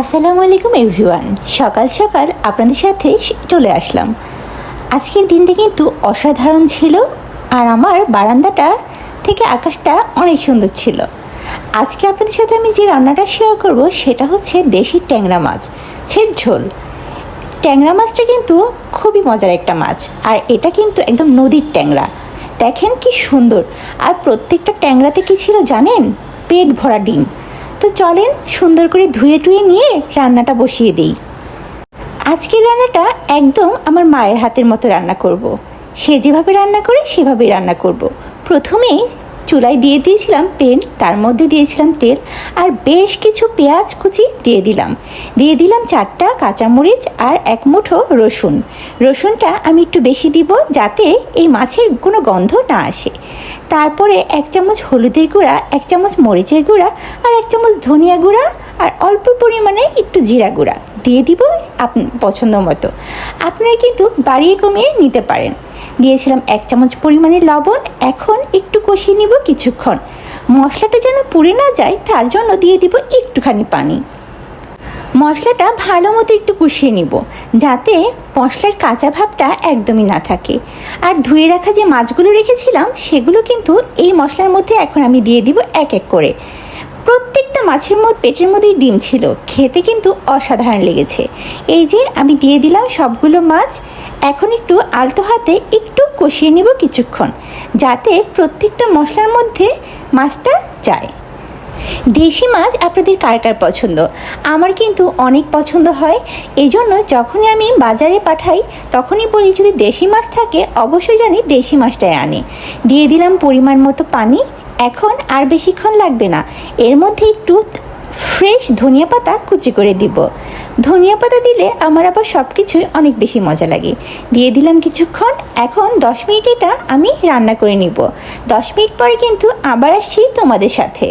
আসসালামু আলাইকুম এভরিওয়ান। সকাল সকাল আপনাদের সাথে চলে আসলাম। আজকের দিনটা কিন্তু অসাধারণ ছিল আর আমার বারান্দাটা থেকে আকাশটা অনেক সুন্দর ছিল। আজকে আপনাদের সাথে আমি যে রান্নাটা শেয়ার করব সেটা হচ্ছে দেশি ট্যাংরা মাছ, ছের ঝোল। ট্যাংরা মাছটা কিন্তু খুবই মজার একটা মাছ আর এটা কিন্তু একদম নদীর ট্যাংরা। দেখেন কি সুন্দর। আর প্রত্যেকটা ট্যাংরাতে কি ছিল জানেন? পেট ভরা ডিম। তো চলেন সুন্দর করে ধুয়ে টুয়ে নিয়ে রান্নাটা বসিয়ে দিই আজকের রান্নাটা একদম আমার মায়ের হাতের মতো রান্না করব। সে যেভাবে রান্না করে সেভাবেই রান্না করব। প্রথমেই চুলায় দিয়ে দিয়েছিলাম পেন, তার মধ্যে দিয়েছিলাম তেল আর বেশ কিছু পেঁয়াজ কুচি দিয়ে দিলাম দিয়ে দিলাম চারটা কাঁচামরিচ আর এক মুঠো রসুন রসুনটা আমি একটু বেশি দিব যাতে এই মাছের কোনো গন্ধ না আসে তারপরে এক চামচ হলুদের গুঁড়া, এক চামচ মরিচের গুঁড়া আর এক চামচ ধনিয়া গুঁড়া আর অল্প পরিমাণে একটু জিরা গুঁড়া। দিয়ে দিব আপ, পছন্দ মতো। আপনারা কিন্তু বাড়িয়ে কমিয়ে নিতে পারেন। দিয়েছিলাম এক চামচ পরিমাণে লবণ, এখন একটু কষিয়ে নিব কিছুক্ষণ। মশলাটা যেন পুড়ে না যায়, তার জন্য দিয়ে দিব একটুখানি পানি। মশলাটা ভালো মতো একটু কষিয়ে নিব, যাতে মশলার কাঁচা ভাবটা একদমই না থাকে। আর ধুয়ে রাখা যে মাছগুলো রেখেছিলাম, সেগুলো কিন্তু এই মশলার মধ্যে এখন আমি দিয়ে দিব এক এক করে। প্রত্যেকটা মাছের মধ্যে, পেটের মধ্যেই ডিম ছিল, খেতে কিন্তু অসাধারণ লেগেছে। এই যে আমি দিয়ে দিলাম সবগুলো মাছ, এখন একটু আলতো হাতে একটু কষিয়ে নেব কিছুক্ষণ, যাতে প্রত্যেকটা মশলার মধ্যে মাছটা যায়। দেশি মাছ আপনাদের কার কার পছন্দ? আমার কিন্তু অনেক পছন্দ হয় এই জন্য যখনই আমি বাজারে পাঠাই, তখনই বলি যদি দেশি মাছ থাকে, অবশ্যই জানি দেশি মাছটাই আনে। দিয়ে দিলাম পরিমাণ মতো পানি, এখন আর বেশিক্ষণ লাগবে না। এর মধ্যে একটু ফ্রেশ ধনিয়া পাতা কুচি করে দিব। ধনিয়া পাতা দিলে আমার আবার সব কিছুই অনেক বেশি মজা লাগে। দিয়ে দিলাম কিছুক্ষণ, এখন দশ মিনিট এটা আমি রান্না করে নিব। দশ মিনিট পরে কিন্তু আবার আসছি তোমাদের সাথে।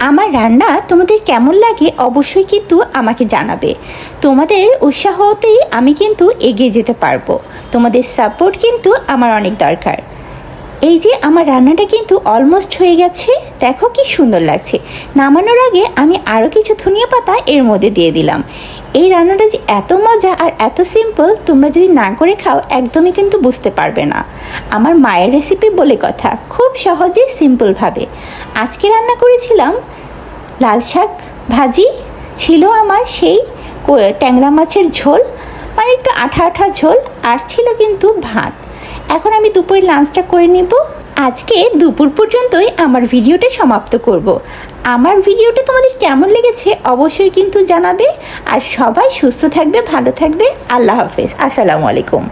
আমার রান্না তোমাদের কেমন লাগে অবশ্যই কিন্তু আমাকে জানাবে। তোমাদের উৎসাহতেই আমি কিন্তু এগিয়ে যেতে পারব। তোমাদের সাপোর্ট কিন্তু আমার অনেক দরকার। এই যে আমার রান্নাটা কিন্তু অলমোস্ট হয়ে গেছে, দেখো কি সুন্দর লাগছে। নামানোর আগে আমি আরও কিছু ধনিয়া পাতা এর মধ্যে দিয়ে দিলাম। এই রান্নাটা যে এত মজা আর এত সিম্পল তোমরা যদি না করে খাও, একদমই কিন্তু বুঝতে পারবে না। আমার মায়ের রেসিপি বলে কথা, খুব সহজে সিম্পলভাবে আজকে রান্না করেছিলাম লাল শাক ভাজি, ছিল আমার সেই ট্যাংরা মাছের ঝোল মানে একটু আঠা আঠা ঝোল, আর ছিল কিন্তু ভাত। এখন আমি দুপুরের লাঞ্চটা করে নিব। আজকে দুপুর পর্যন্তই আমার ভিডিওটা সমাপ্ত করব। আমার ভিডিওটা তোমাদের কেমন লেগেছে অবশ্যই কিন্তু জানাবে। আর সবাই সুস্থ থাকবে, ভালো থাকবে। আল্লাহ হাফেজ। আসসালামু আলাইকুম।